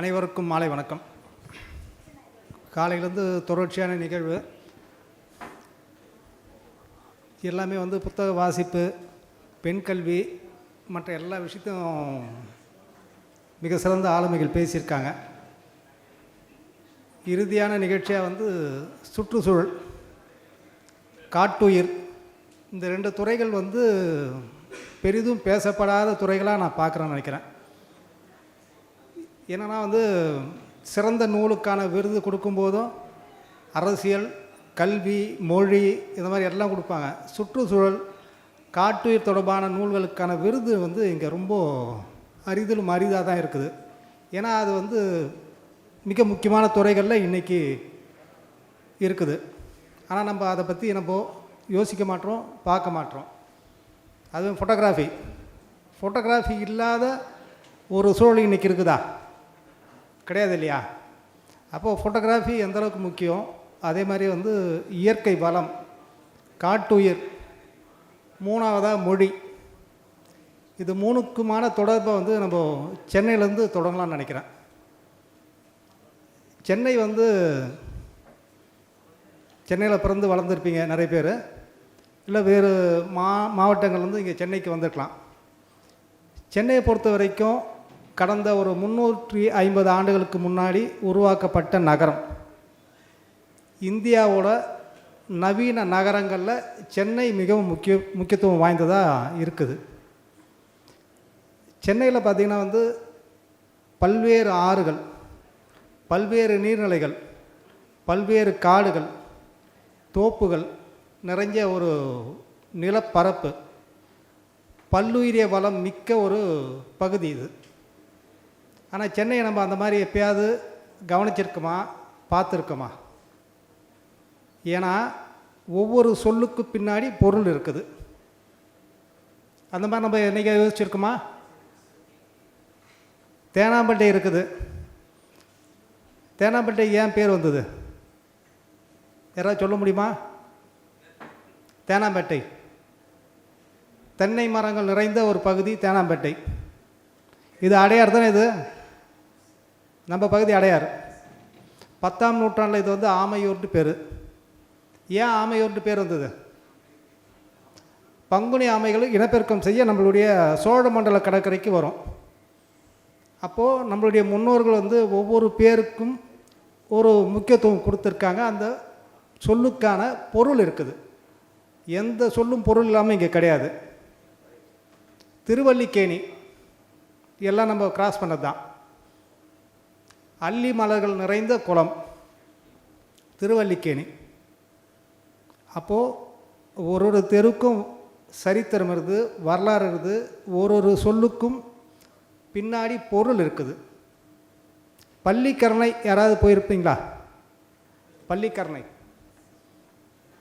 அனைவருக்கும் மாலை வணக்கம். காலையிலேருந்து தொடர்ச்சியான நிகழ்வு. எல்லாமே வந்து புத்தக வாசிப்பு பெண் கல்வி மற்ற எல்லா விஷயத்தையும் மிக சிறந்த ஆளுமைகள் பேசியிருக்காங்க. இறுதியான நிகழ்ச்சியாக வந்து சுற்றுச்சூழல் காட்டுயிர் இந்த ரெண்டு துறைகள் வந்து பெரிதும் பேசப்படாத துறைகளாக நான் பார்க்குறேன்னு நினைக்கிறேன். என்னென்னா வந்து சிறந்த நூலுக்கான விருது கொடுக்கும்போதும் அரசியல் கல்வி மொழி இந்த மாதிரி எல்லாம் கொடுப்பாங்க. சுற்றுச்சூழல் காட்டுயிர் தொடர்பான நூல்களுக்கான விருது வந்து இங்கே ரொம்ப அரிதிலும் அரிதாக தான் இருக்குது. ஏன்னா அது வந்து மிக முக்கியமான துறைகளில் இன்றைக்கி இருக்குது. ஆனால் நம்ம அதை பற்றி நம்ம யோசிக்க மாட்டோம் பார்க்க மாட்டோம். அதுவும் ஃபோட்டோகிராஃபி ஃபோட்டோகிராஃபி இல்லாத ஒரு சூழல் இன்றைக்கி இருக்குதா? கிடையாது இல்லையா அப்போது ஃபோட்டோகிராஃபி எந்தளவுக்கு முக்கியம்? அதே மாதிரி வந்து இயற்கை வளம் காட்டுயிர் மூணாவதாக மொழி. இது மூணுக்குமான தொடர்பை வந்து நம்ம சென்னையிலேருந்து தொடங்கலாம்னு நினைக்கிறேன். சென்னை வந்து சென்னையில் பிறந்து வளர்ந்துருப்பீங்க நிறைய பேர். இல்லை வேறு மா மாவட்டங்கள்லேருந்து இங்கே சென்னைக்கு வந்திருக்கலாம். சென்னையை பொறுத்த வரைக்கும் கடந்த ஒரு முந்நூற்றி ஐம்பது ஆண்டுகளுக்கு முன்னாடி உருவாக்கப்பட்ட நகரம். இந்தியாவோட நவீன நகரங்களில் சென்னை மிகவும் முக்கிய முக்கியத்துவம் வாய்ந்ததாக இருக்குது. சென்னையில் பார்த்திங்கன்னா வந்து பல்வேறு ஆறுகள் பல்வேறு நீர்நிலைகள் பல்வேறு காடுகள் தோப்புகள் நிறைஞ்ச ஒரு நிலப்பரப்பு பல்லுயிரிய வளம் மிக்க ஒரு பகுதி இது. ஆனால் சென்னையை நம்ம அந்த மாதிரி எப்பயாவது கவனிச்சிருக்கோமா? பார்த்துருக்கோமா? ஏன்னா ஒவ்வொரு சொல்லுக்கு பின்னாடி பொருள் இருக்குது. அந்த மாதிரி நம்ம என்னைக்கு யோசிச்சிருக்கோமா? தேனாம்பட்டை இருக்குது. தேனாம்பட்டை ஏன் பேர் வந்தது? யாராவது சொல்ல முடியுமா? தேனாம்பேட்டை. தென்னை மரங்கள் நிறைந்த ஒரு பகுதி தேனாம்பேட்டை. இது அடையார் தானே இது? நம்ம பகுதி அடையார் பத்தாம் நூற்றாண்டில் இது வந்து ஆமையூர்னு பேர். ஏன் ஆமையூர்னு பேர் வந்தது? பங்குனி ஆமைகளை இனப்பெருக்கம் செய்ய நம்மளுடைய சோழ மண்டல கடற்கரைக்கு வரும். அப்போது நம்மளுடைய முன்னோர்கள் வந்து ஒவ்வொரு பேருக்கும் ஒரு முக்கியத்துவம் கொடுத்துருக்காங்க. அந்த சொல்லுக்கான பொருள் இருக்குது. எந்த சொல்லும் பொருள் இல்லாமல் இங்கே கிடையாது. திருவல்லிக்கேணி எல்லாம் நம்ம கிராஸ் பண்ணது தான். அல்லி மலர்கள் நிறைந்த குளம் திருவல்லிக்கேணி. அப்போது ஒரு ஒரு தெருக்கும் சரித்திரம் இருக்குது வரலாறு இருக்குது ஒரு ஒரு சொல்லுக்கும் பின்னாடி பொருள் இருக்குது. பள்ளிக்கரணை யாராவது போயிருப்பீங்களா? பள்ளிக்கரணை.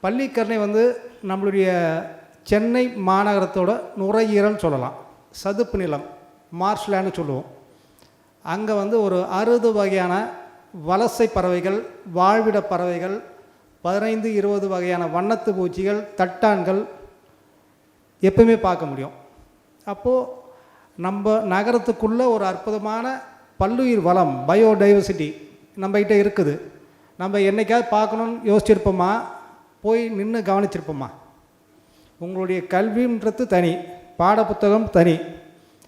பள்ளிக்கரணை வந்து நம்மளுடைய சென்னை மாநகரத்தோட நுரையீரல் சொல்லலாம். சதுப்பு நிலம் மார்ஷ்லேண்டு சொல்லுவோம். அங்கே வந்து ஒரு அறுபது வகையான வலசை பறவைகள் வாழ்விட பறவைகள் பதினைந்து இருபது வகையான வண்ணத்து பூச்சிகள் தட்டான்கள் எப்பவுமே பார்க்க முடியும். அப்போது நம்ம நகரத்துக்குள்ளே ஒரு அற்புதமான பல்லுயிர் வளம் பயோடைவர்சிட்டி நம்மகிட்ட இருக்குது. நம்ம என்னைக்காவது பார்க்கணுன்னு யோசிச்சிருப்போமா? போய் நின்று கவனிச்சிருப்போமா? உங்களுடைய கல்வின்றது தனி பாடப்புத்தகம் தனி.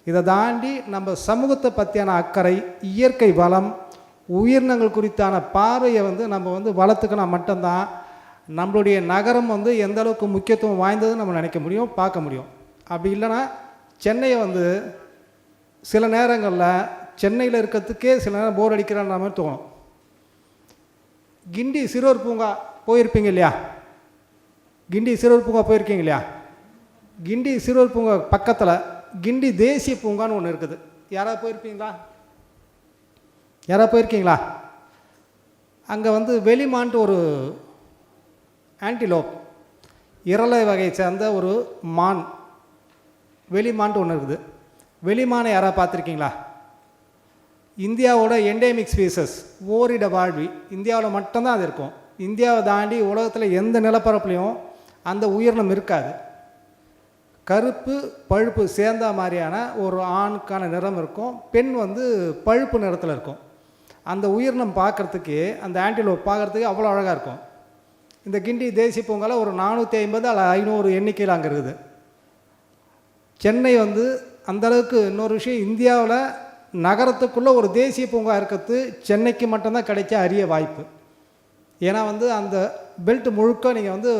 இதை தாண்டி நம்ம சமூகத்தை பற்றியான அக்கறை இயற்கை வளம் உயிரினங்கள் குறித்தான பார்வையை வந்து நம்ம வந்து வளர்த்துக்கினா மட்டும்தான். நம்மளுடைய நகரம் வந்து எந்த அளவுக்கு முக்கியத்துவம் வாய்ந்ததுன்னு நம்ம நினைக்க முடியும் பார்க்க முடியும். அப்படி இல்லைன்னா சென்னையை வந்து சில நேரங்களில் சென்னையில் இருக்கிறதுக்கே சில நேரம் போர் அடிக்கிறான்ற மாதிரி தோணும். கிண்டி சிறுவர் பூங்கா போயிருப்பீங்க இல்லையா? கிண்டி சிறுவர் பூங்கா போயிருக்கீங்க இல்லையா? கிண்டி சிறுவர் பூங்கா பக்கத்தில் கிண்டி தேசிய பூங்கான்னு ஒன்று இருக்குது. யாராவது போயிருப்பீங்களா? யாராவது போயிருக்கீங்களா? அங்கே வந்து வெளிமான்ட்டு ஒரு ஆன்டிலோப் இரலை வகையை சேர்ந்த ஒரு மான். வெளிமான்ட்டு ஒன்று இருக்குது. வெளிமானை யாராவது பார்த்துருக்கீங்களா? இந்தியாவோட என்டேமிக் ஸ்பீசஸ் ஓரிட வாழ்வி. இந்தியாவில் மட்டும்தான் அது இருக்கும். இந்தியாவை தாண்டி உலகத்தில் எந்த நிலப்பரப்புலையும் அந்த உயிரினம் இருக்காது. கருப்பு பழுப்பு சேர்ந்த மாதிரியான ஒரு ஆணுக்கான நிறம் இருக்கும். பெண் வந்து பழுப்பு நிறத்தில் இருக்கும். அந்த உயிரினம் பார்க்குறதுக்கு அந்த ஆன்டிலோப் பார்க்குறதுக்கு அவ்வளோ அழகாக இருக்கும். இந்த கிண்டி தேசிய பூங்கால ஒரு நானூற்றி ஐம்பது அல்ல ஐநூறு எண்ணிக்கையில் அங்கே இருக்குது. சென்னை வந்து அந்த அளவுக்கு இன்னொரு விஷயம் இந்தியாவில் நகரத்துக்குள்ளே ஒரு தேசிய பூங்கா இருக்கிறது சென்னைக்கு மட்டும்தான் கிடைச்ச அரிய வாய்ப்பு. ஏன்னா வந்து அந்த பெல்ட் முழுக்க நீங்கள் வந்து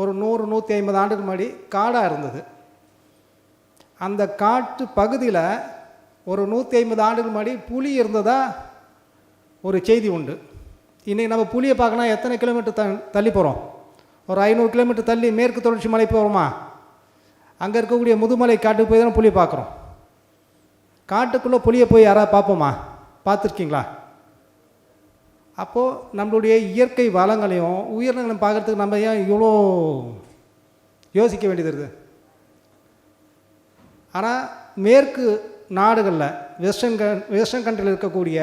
ஒரு நூறு நூற்றி ஐம்பது ஆண்டுக்கு முன்னாடி காடாக இருந்தது. அந்த காட்டு பகுதியில் ஒரு நூற்றி ஐம்பது ஆண்டுகள் முன்னாடி புலி இருந்ததாக ஒரு செய்தி உண்டு. இன்றைக்கி நம்ம புலியை பார்க்கணும் எத்தனை கிலோமீட்டர் த தள்ளி போகிறோம் ஒரு ஐநூறு கிலோமீட்டர் தள்ளி மேற்கு தொடர்ச்சி மலை போகிறோமா அங்கே இருக்கக்கூடிய முதுமலை காட்டுக்கு போய் தான் புளியை பார்க்குறோம். காட்டுக்குள்ளே புலியை போய் யாராவது பார்ப்போமா? பார்த்துருக்கீங்களா? அப்போது நம்மளுடைய இயற்கை வளங்களையும் உயிரினங்களையும் பார்க்குறதுக்கு நம்ம ஏன் இவ்வளோ யோசிக்க வேண்டியது இருக்குது? ஆனால் மேற்கு நாடுகளில் வெஸ்டர்ன் கன் வெஸ்டர்ன் கண்ட்ரியில் இருக்கக்கூடிய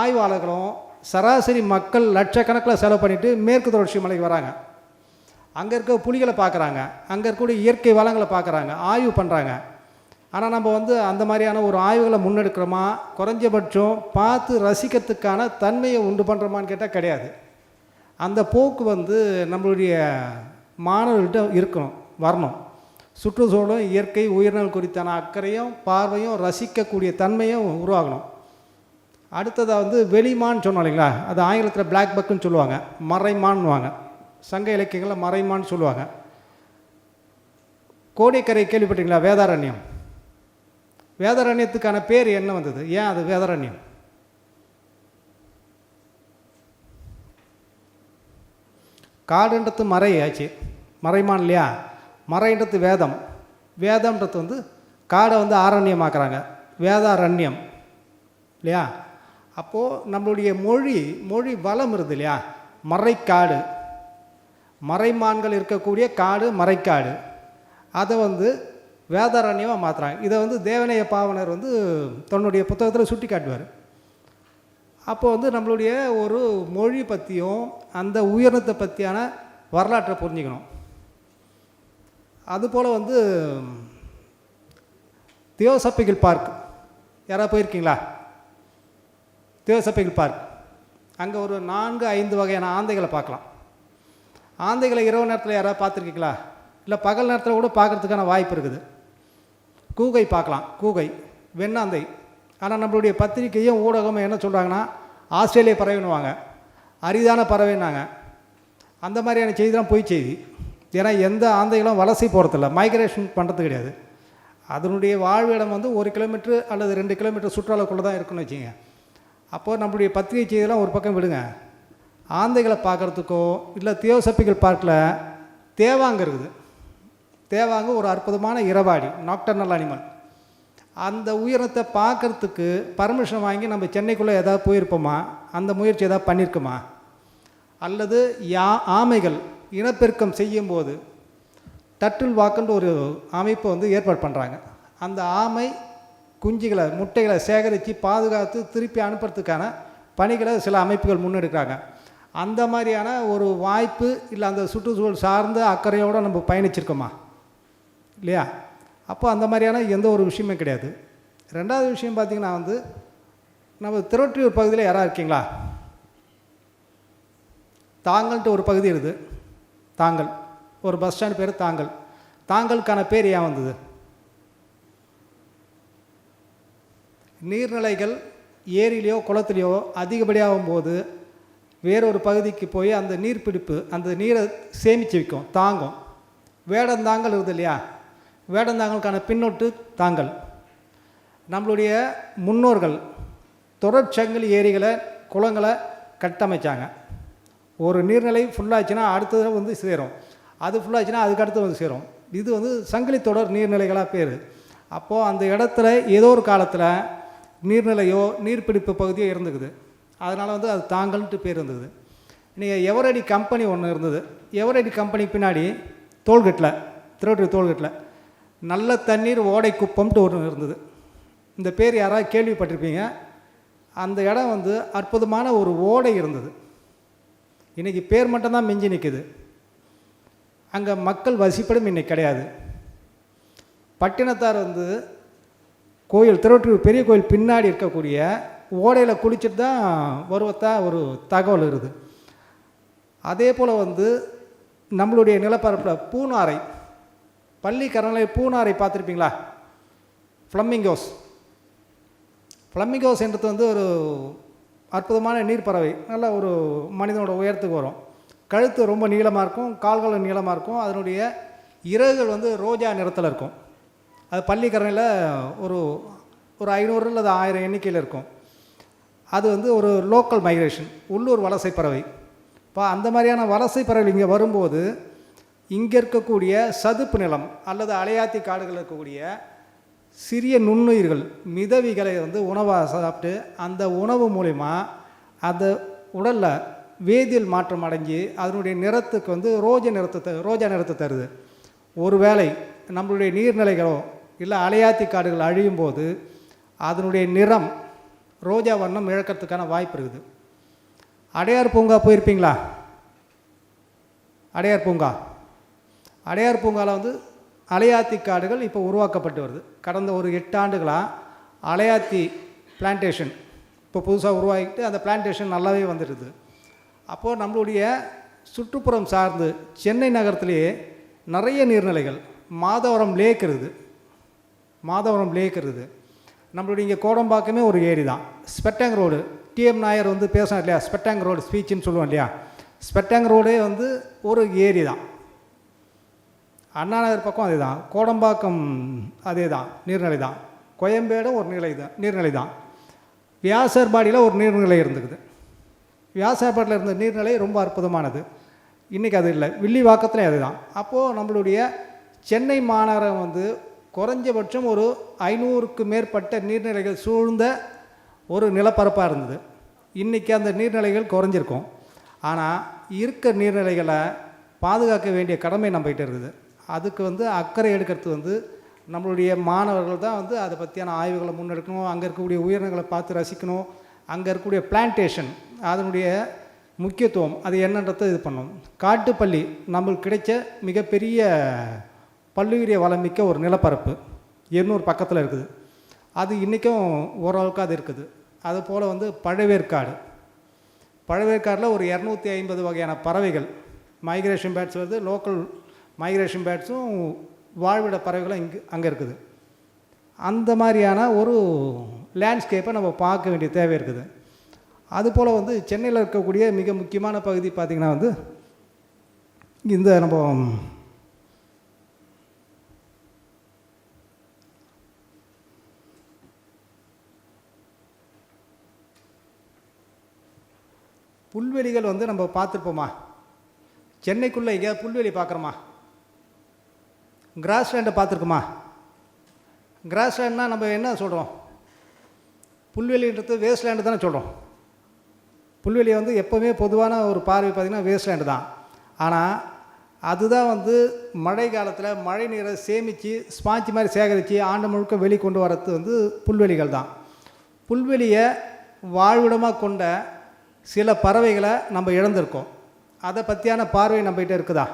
ஆய்வாளர்களும் சராசரி மக்கள் லட்சக்கணக்கில் செலவு பண்ணிவிட்டு மேற்கு தொடர்ச்சி மலைக்கு வராங்க. அங்கே இருக்க புலிகளை பார்க்குறாங்க அங்கே இருக்கக்கூடிய இயற்கை வளங்களை பார்க்குறாங்க ஆய்வு பண்ணுறாங்க ஆனால் நம்ம வந்து அந்த மாதிரியான ஒரு ஆய்வுகளை முன்னெடுக்கிறோமா? குறைஞ்சபட்சம் பார்த்து ரசிக்கிறதுக்கான தன்மையை உண்டு பண்ணுறோமான்னு கேட்டால் கிடையாது. அந்த போக்கு வந்து நம்மளுடைய மாணவர்கள்ட்ட இருக்கணும் வரணும். சுற்றுச்சூழலும் இயற்கை உயிரினங்கள் குறித்தான அக்கறையும் பார்வையும் ரசிக்கக்கூடிய தன்மையும் உருவாகணும். அடுத்ததாக வந்து வெளிமான்னு சொன்னோம் இல்லைங்களா? அது ஆங்கிலத்தில் பிளாக் பக்குன்னு சொல்லுவாங்க. மறைமான்னுவாங்க. சங்க இலக்கியங்களில் மறைமான்னு சொல்லுவாங்க. கோடிக்கரை கேள்விப்பட்டீங்களா வேதாரண்யம். வேதாரண்யத்துக்கான பேர் என்ன வந்தது? ஏன் அது வேதாரண்யம்? காடுன்றது மறை ஆச்சு மறைமான் இல்லையா? மறைன்றது வேதம். வேதம்ன்றது வந்து காடை வந்து ஆரண்யமாக்குறாங்க. வேதாரண்யம். இல்லையா? அப்போது நம்மளுடைய மொழி மொழி வளம் இருது இல்லையா? மறைக்காடு. மறைமான்கள் இருக்கக்கூடிய காடு மறைக்காடு. அதை வந்து வேதாரண்யமாக மாற்றுறாங்க இதை வந்து தேவனைய பாவனர் வந்து தன்னுடைய புத்தகத்தில் சுட்டி காட்டுவார் அப்போ வந்து நம்மளுடைய ஒரு மொழி பற்றியும் அந்த உயிரினத்தை பற்றியான வரலாற்றை புரிஞ்சுக்கணும். அதுபோல் வந்து தியோசப்பிக்கல் பார்க். யாராவது போயிருக்கீங்களா? Theosophical park. அங்கே ஒரு நான்கு ஐந்து வகையான ஆந்தைகளை பார்க்கலாம். ஆந்தைகளை இரவு நேரத்தில் யாராவது பார்த்துருக்கீங்களா? இல்லை பகல் நேரத்தில் கூட பார்க்குறதுக்கான வாய்ப்பு இருக்குது. கூகை பார்க்கலாம். கூகை வெண்ணாந்தை. ஆனால் நம்மளுடைய பத்திரிக்கையும் ஊடகமும் என்ன சொல்கிறாங்கன்னா ஆஸ்திரேலிய பறவைன்னுவாங்க. அரிதான பறவைன்னாங்க. அந்த மாதிரியான செய்திலாம் பொய் செய்தி. ஏன்னா எந்த ஆந்தைகளும் வலசை போகிறதில்ல மைக்ரேஷன் பண்ணுறது கிடையாது. அதனுடைய வாழ்விடம் வந்து ஒரு கிலோமீட்டர் அல்லது ரெண்டு கிலோமீட்டர் சுற்றுலாக்குள்ளே தான் இருக்குன்னு வச்சுங்க அப்போது நம்மளுடைய பத்திரிகை செய்தியெல்லாம் ஒரு பக்கம் விடுங்க. ஆந்தைகளை பார்க்குறதுக்கோ இல்லை தியோசப்பிகள் பார்க்கில் தேவாங்க இருக்குது. தேவாங்க ஒரு அற்புதமான இரவாடி நாக்டர்னல் அனிமல் அந்த உயரத்தை பார்க்குறதுக்கு பர்மிஷன் வாங்கி நம்ம சென்னைக்குள்ளே ஏதாவது போயிருப்போமா? அந்த முயற்சி ஏதாவது பண்ணியிருக்கோமா அல்லது யா ஆமைகள் இனப்பெருக்கம் செய்யும்போது தட்டில் வாக்குன்ற ஒரு அமைப்பை வந்து ஏற்பாடு பண்ணுறாங்க அந்த ஆமை குஞ்சுகளை முட்டைகளை சேகரித்து பாதுகாத்து திருப்பி அனுப்புறதுக்கான பணிகளை சில அமைப்புகள் முன்னெடுக்கிறாங்க. அந்த மாதிரியான ஒரு வாய்ப்பு இல்லை அந்த சுற்றுச்சூழல் சார்ந்த அக்கறையோடு நம்ம பயணிச்சிருக்கோமா? இல்லையா? அப்போ அந்த மாதிரியான எந்த ஒரு விஷயமே கிடையாது. ரெண்டாவது விஷயம் பார்த்திங்கன்னா வந்து நம்ம திருவற்றியூர் பகுதியில் யாராவது இருக்கீங்களா? தாங்கள்ட்டு ஒரு பகுதி இருக்குது. தாங்கள். ஒரு பஸ் ஸ்டாண்ட் பேர் தாங்கள். தாங்களுக்கான பேர் ஏன் வந்தது? நீர்நிலைகள் ஏரியிலையோ குளத்துலையோ அதிகப்படியாகும் போது வேறொரு பகுதிக்கு போய் அந்த நீர்பிடிப்பு அந்த நீரை சேமித்து வைக்கும் தாங்கும். வேடந்தாங்கல் இருக்குது இல்லையா? வேடந்தாங்கலுக்கான பின்னொட்டு தாங்கல். நம்மளுடைய முன்னோர்கள் தொடர்ச்சங்கிலி ஏரிகளை குளங்களை கட்டமைச்சாங்க. ஒரு நீர்நிலை ஃபுல்லாச்சுன்னா அடுத்தது வந்து சேரும். அது ஃபுல்லாச்சுன்னா அதுக்கடுத்து வந்து சேரும். இது வந்து சங்கிலி தொடர் நீர்நிலைகளாக பேர். அப்போது அந்த இடத்துல ஏதோ ஒரு காலத்தில் நீர்நிலையோ நீர்பிடிப்பு பகுதியோ இருந்துக்குது. அதனால் வந்து அது தாங்கல்ன்ட்டு பேர் இருந்தது. நீங்கள் எவரடி கம்பெனி ஒன்று இருந்தது. எவரடி கம்பெனி பின்னாடி தோள்கட்டில் திருவற்றி தோள்கட்டில் நல்ல தண்ணீர் ஓடை குப்பம்ட்டு ஒன்று இருந்தது. இந்த பேர் யாராவது கேள்விப்பட்டிருப்பீங்க? அந்த இடம் வந்து அற்புதமான ஒரு ஓடை இருந்தது. இன்றைக்கி பேர் மட்டும்தான் மிஞ்சி நிற்குது அங்கே மக்கள் வசிப்படும் இன்றைக்கி கிடையாது. பட்டினத்தார் வந்து கோயில் திருவற்றூர் பெரிய கோயில் பின்னாடி இருக்கக்கூடிய ஓடையில் குளிச்சுட்டு தான் வருவத்தா ஒரு தகவல் இருக்குது அதே போல் வந்து நம்மளுடைய நிலப்பரப்பில் பூனாரை பள்ளிக்கரணை பூனாரை பார்த்துருப்பீங்களா? ஃப்ளம்மிங்கோஸ் ஃப்ளம்மிங்கோஸ் என்றது வந்து ஒரு அற்புதமான நீர்ப்பறவை. நல்ல ஒரு மனிதனோட உயரத்துக்கு வரும். கழுத்து ரொம்ப நீளமாக இருக்கும் கால்களும் நீளமாக இருக்கும். அதனுடைய இறகுகள் வந்து ரோஜா நிறத்தில் இருக்கும். அது பள்ளிக்கரணையில் ஒரு ஒரு ஐநூறு அல்லது ஆயிரம் எண்ணிக்கையில் இருக்கும். அது வந்து ஒரு லோக்கல் மைக்ரேஷன் உள்ளூர் வலசை பறவை இப்போ அந்த மாதிரியான வலசை பறவை இங்கே வரும்போது இங்கே இருக்கக்கூடிய சதுப்பு நிலம் அல்லது அலையாத்தி காடுகள் இருக்கக்கூடிய சிறிய நுண்ணுயிர்கள் மிதவிகளை வந்து உணவாக சாப்பிட்டு அந்த உணவு மூலிமா அந்த உடலில் வேதியியல் மாற்றம் அடைஞ்சி அதனுடைய நிறத்துக்கு வந்து ரோஜா நிறத்தை த- ரோஜா நிறத்தை தருது. ஒருவேளை நம்மளுடைய நீர்நிலைகளோ இல்லை அலையாத்தி காடுகள் அழியும் போது அதனுடைய நிறம் ரோஜா வண்ணம் இழக்கிறதுக்கான வாய்ப்பு இருக்குது. அடையார் பூங்கா போயிருப்பீங்களா? அடையார் பூங்கா. அடையார் பூங்காவில் வந்து அலையாத்தி காடுகள் இப்போ உருவாக்கப்பட்டு வருது. கடந்த ஒரு எட்டு ஆண்டுகளாக அலையாத்தி பிளான்டேஷன் இப்போ புதுசாக உருவாகிட்டு அந்த பிளான்டேஷன் நல்லாவே வந்துடுது. அப்போது நம்மளுடைய சுற்றுப்புறம் சார்ந்து சென்னை நகரத்திலேயே நிறைய நீர்நிலைகள் மாதவரம் லேக் இருக்குது. மாதவரம் லேக் இருக்குது. நம்மளுடைய இங்கே கோடம்பாக்கமே ஒரு ஏரி தான். ஸ்பெட்டாங் ரோடு டிஎம் நாயர் வந்து பேசினார் இல்லையா? ஸ்பெட்டாங் ரோடு ஸ்பீச்சுன்னு சொல்லுவோம் இல்லையா? ஸ்பெட்டாங் ரோடே வந்து ஒரு ஏரி தான். அண்ணாநகர் பக்கம் அதே தான் கோடம்பாக்கம் அதே தான் நீர்நிலை தான் கோயம்பேடு ஒரு நிலை தான் நீர்நிலை தான் வியாசர்பாடியில் ஒரு நீர்நிலை இருந்துக்குது. வியாசர்பாடியில் இருந்த நீர்நிலை ரொம்ப அற்புதமானது. இன்றைக்கி அது இல்லை. வில்லிவாக்கத்துலேயும் அதுதான். அப்போது நம்மளுடைய சென்னை மாநகரம் வந்து குறைஞ்சபட்சம் ஒரு ஐநூறுக்கு மேற்பட்ட நீர்நிலைகள் சூழ்ந்த ஒரு நிலப்பரப்பாக இருந்தது. இன்றைக்கி அந்த நீர்நிலைகள் குறைஞ்சிருக்கும். ஆனால் இருக்க நீர்நிலைகளை பாதுகாக்க வேண்டிய கடமை நம்மகிட்ட இருக்குது. அதுக்கு வந்து அக்கறை எடுக்கிறது வந்து நம்மளுடைய மாணவர்கள் தான் வந்து அதை பற்றியான ஆய்வுகளை முன்னெடுக்கணும். அங்கே இருக்கக்கூடிய உயிரினங்களை பார்த்து ரசிக்கணும். அங்கே இருக்கக்கூடிய பிளான்டேஷன் அதனுடைய முக்கியத்துவம் அது என்னன்றதை இது பண்ணும். காட்டுப்பள்ளி நம்மளுக்கு கிடைச்ச மிகப்பெரிய பல்லுயிரிய வளமிக்க ஒரு நிலப்பரப்பு. எண்ணூர் பக்கத்தில் இருக்குது. அது இன்றைக்கும் ஓரளவுக்கு அது இருக்குது. அது போல் வந்து பழவேற்காடு. பழவேற்காடில் ஒரு இரநூத்தி ஐம்பது வகையான பறவைகள் மைக்ரேஷன் பேர்ட்ஸ் வருது லோக்கல் மைக்ரேஷன் பேர்ட்ஸும் வாழ்விட பறவைகளும் இங்கே அங்கே இருக்குது. அந்த மாதிரியான ஒரு லேண்ட்ஸ்கேப்பை நம்ம பார்க்க வேண்டிய தேவை இருக்குது. அதுபோல் வந்து சென்னையில் இருக்கக்கூடிய மிக முக்கியமான பகுதி பார்த்திங்கன்னா வந்து இந்த நம்ம புல்வெளிகள் வந்து நம்ம பார்த்துருப்போமா? சென்னைக்குள்ளே எங்கேயாவது புல்வெளி பார்க்குறோமா? கிராஸ்லேண்டை பார்த்துருக்குமா? கிராஸ்லேண்ட்னால் நம்ம என்ன சொல்கிறோம் புல்வெளின்றது வேஸ்ட்லேண்டு தானே சொல்கிறோம் புல்வெளியை வந்து எப்போவுமே பொதுவான ஒரு பார்வை பார்த்திங்கன்னா வேஸ்ட்லேண்டு தான். ஆனால் அதுதான் வந்து மழை காலத்தில் மழை நீரை சேமித்து ஸ்பாஞ்ச் மாதிரி சேகரித்து ஆண்டு முழுக்க வெளி கொண்டு வரது வந்து புல்வெளிகள் தான். புல்வெளியை வாழ்விடமாக கொண்ட சில பறவைகளை நம்ம இழந்திருக்கோம். அதை பற்றியான பார்வை நம்மகிட்ட இருக்குதா?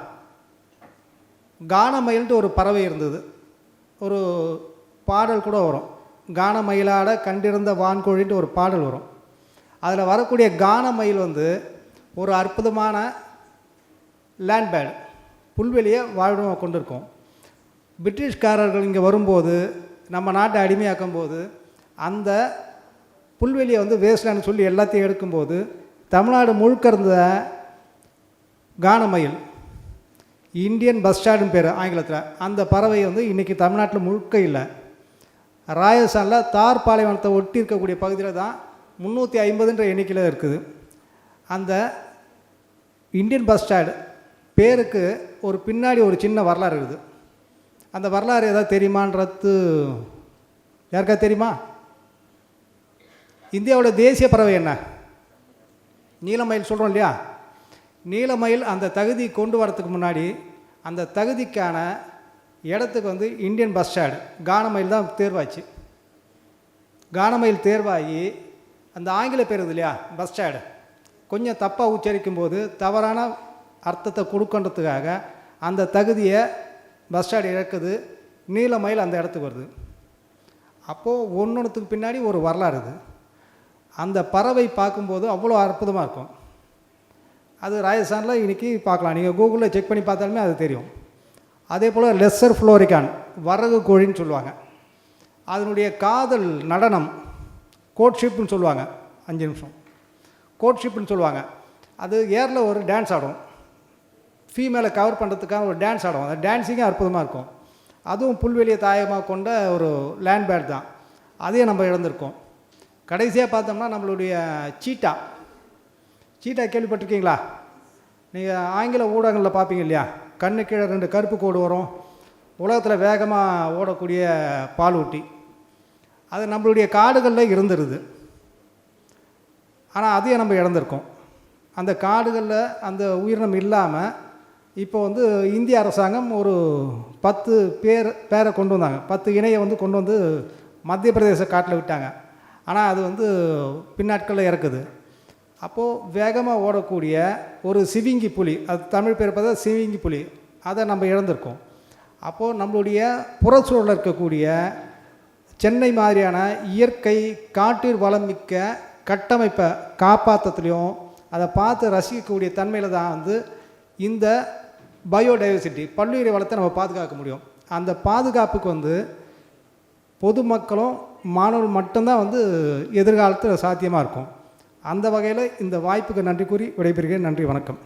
கானமயில்ட்டு ஒரு பறவை இருந்தது. ஒரு பாடல் கூட வரும். கானமயிலாட கண்டிருந்த வான்கோழின்ட்டு ஒரு பாடல் வரும். அதில் வரக்கூடிய கானமயில் வந்து ஒரு அற்புதமான லேண்ட்பேட் புல்வெளியை வாழ்விடமாக கொண்டிருக்கோம். பிரிட்டிஷ்காரர்கள் இங்கே வரும்போது நம்ம நாட்டை அடிமையாக்கும் போது அந்த புல்வெளியை வந்து வேஸ்ட்லேண்ட் சொல்லி எல்லாத்தையும் எடுக்கும்போது தமிழ்நாடு முழுக்க இருந்த கானமயில் இந்தியன் பஸ் ஸ்டாண்டுன்னு பேர் ஆங்கிலத்தில். அந்த பறவை வந்து இன்றைக்கி தமிழ்நாட்டில் முழுக்க இல்லை. ராஜஸ்தானில் தார் பாலைவனத்தை ஒட்டி இருக்கக்கூடிய பகுதியில் தான் முந்நூற்றி ஐம்பதுன்ற எண்ணிக்கையில் இருக்குது. அந்த இந்தியன் பஸ் ஸ்டாண்டு பேருக்கு ஒரு பின்னாடி ஒரு சின்ன வரலாறு இருக்குது. அந்த வரலாறு ஏதாவது தெரியுமான்றது யாருக்கா தெரியுமா? இந்தியாவோட தேசிய பறவை என்ன? நீலமயில் சொல்கிறோம் இல்லையா? நீலமயில் அந்த தகுதி கொண்டு வரதுக்கு முன்னாடி அந்த தகுதிக்கான இடத்துக்கு வந்து இந்தியன் பஸ் ஸ்டாண்டு கானமயில் தான் தேர்வாச்சு. கானமயில் தேர்வாகி அந்த ஆங்கில பேர் இல்லையா பஸ் ஸ்டாண்டு கொஞ்சம் தப்பாக உச்சரிக்கும் போது தவறான அர்த்தத்தை கொடுக்கன்றதுக்காக அந்த தகுதியை பஸ் ஸ்டாண்டு இழக்குது நீலமயில் அந்த இடத்துக்கு வருது. அப்போது ஒன்றொன்றுத்துக்கு பின்னாடி ஒரு வரலாறு இது. அந்த பறவை பார்க்கும்போது அவ்வளோ அற்புதமாக இருக்கும். அது ராஜஸ்தானில் இன்றைக்கி பார்க்கலாம். நீங்கள் கூகுளில் செக் பண்ணி பார்த்தாலுமே அது தெரியும். அதே போல் லெஸ்ஸர் ஃப்ளோரிகான் வரகு கோழின்னு சொல்லுவாங்க. அதனுடைய காதல் நடனம் கோட்ஷிப்னு சொல்லுவாங்க. அஞ்சு நிமிஷம். கோட்ஷிப்னு சொல்லுவாங்க. அது ஏரில் ஒரு டான்ஸ் ஆடும். ஃபீமேலை கவர் பண்ணுறதுக்காக ஒரு டான்ஸ் ஆடும். அந்த டான்ஸிங்கும் அற்புதமாக இருக்கும். அதுவும் புல்வெளியை தாயமாக கொண்ட ஒரு லேண்ட் பேட் தான். அதையும் நம்ம இழந்திருக்கோம். கடைசியாக பார்த்தோம்னா நம்மளுடைய சீட்டா. சீட்டா கேள்விப்பட்டிருக்கீங்களா? நீங்கள் ஆங்கில ஊடகங்களில் பார்ப்பீங்க இல்லையா? கண்ணு கீழே ரெண்டு கருப்பு கோடு வரும். உலகத்தில் வேகமாக ஓடக்கூடிய பாலூட்டி அது நம்மளுடைய காடுகளில் இருந்துருது. ஆனால் அதையும் நம்ம இழந்திருக்கோம். அந்த காடுகளில் அந்த உயிரினம் இல்லாமல் இப்போ வந்து இந்திய அரசாங்கம் ஒரு பத்து பேர் பேரை கொண்டு வந்தாங்க. பத்து இணையை வந்து கொண்டு வந்து மத்திய பிரதேச காட்டில் விட்டாங்க. ஆனால் அது வந்து பின்னாட்களில் இறக்குது. அப்போது வேகமாக ஓடக்கூடிய ஒரு சிவிங்கி புலி அது தமிழ் பேர் பார்த்தா சிவிங்கி புலி அதை நம்ம இழந்திருக்கோம். அப்போது நம்மளுடைய புறச்சூழலில் இருக்கக்கூடிய சென்னை மாதிரியான இயற்கை காட்டில் வளம் மிக்க கட்டமைப்பை காப்பாற்றத்துலேயும் அதை பார்த்து ரசிக்கக்கூடிய தன்மையில் தான் வந்து இந்த பயோடைவர்சிட்டி பல்லுயிரி வளத்தை நம்ம பாதுகாக்க முடியும். அந்த பாதுகாப்புக்கு வந்து பொதுமக்களும் மாணவர்கள் மட்டும்தான் வந்து எதிர்காலத்தில் சாத்தியமாக இருக்கும். அந்த வகையில் இந்த வாய்ப்புக்கு நன்றி கூறி விடைபெறுகிறேன். நன்றி வணக்கம்.